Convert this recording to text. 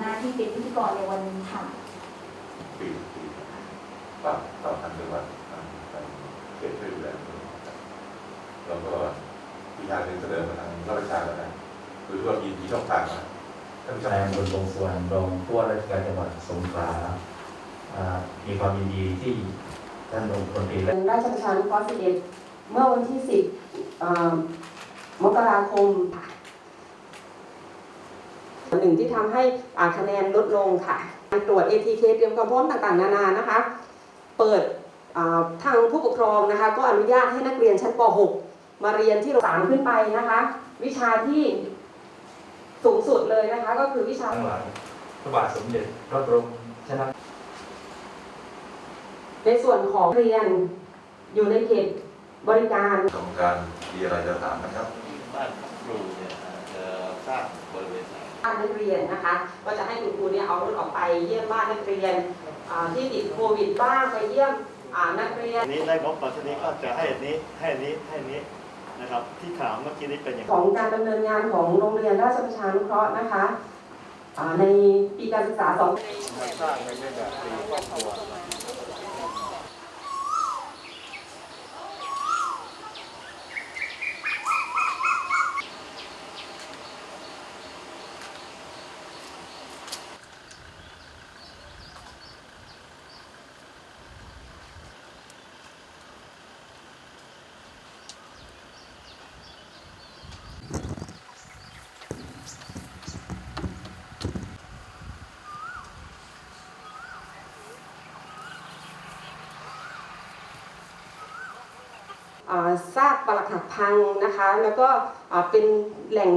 หน้าที่เป็นพิธีกรในวันนี้ค่ะปีปีปรับต่อทางจังหวัดทางทางเขตช่วยดูแลแล้วก็อีกอย่างหนึ่งเสนอมาทางรัฐประชาแล้วนะคือว่ามีมีช่องทางนะท่านผู้ชมนายอำเภอวงสวรรองผู้ว่าราชการจังหวัดสงขลามีความยินดีที่ท่านองค์พลตรีและราชประชานุเคราะห์11เมื่อวันที่ 10อ่ามกราคม หนึ่งที่ทำให้อ่าคะแนนลดลงค่ะการตรวจ ATK เตรียมความพร้อมต่างๆ นานานะคะ เปิดอ่าทางผู้ปกครองนะคะก็อนุญาตให้นักเรียนชั้นป .6 มาเรียนที่สามขึ้นไปนะคะ วิชาที่สูงสุดเลยนะคะ ก็คือวิชาข้างหลังพระบาทสมเด็จพระบรมชนในส่วนของเรียนอยู่ในเขตบริการกรรมการมีอะไรจะถามนะครับบ้านพักครูเนี่ยจะสร้างบริเวณไหน บ้านนักเรียนนะคะ ก็จะให้คุณครูเนี่ยเอารถออกไปเยี่ยมบ้านนักเรียนอ่าที่ติดโควิดบ้างไปเยี่ยมอ่านักเรียนอันนี้ได้งบมาทีนี้ก็จะให้อันนี้ให้อันนี้ให้อันนี้นะครับที่ถามเมื่อกี้นี้เป็นอย่างไรของการดำเนินงานของโรงเรียนราชประชานุเคราะห์นะคะอ่าในปีการศึกษา2สร้างในเรื่องแบบสี่ครอบครัว ซากปรักหักพังนะคะ แล้วก็เป็นแหล่ง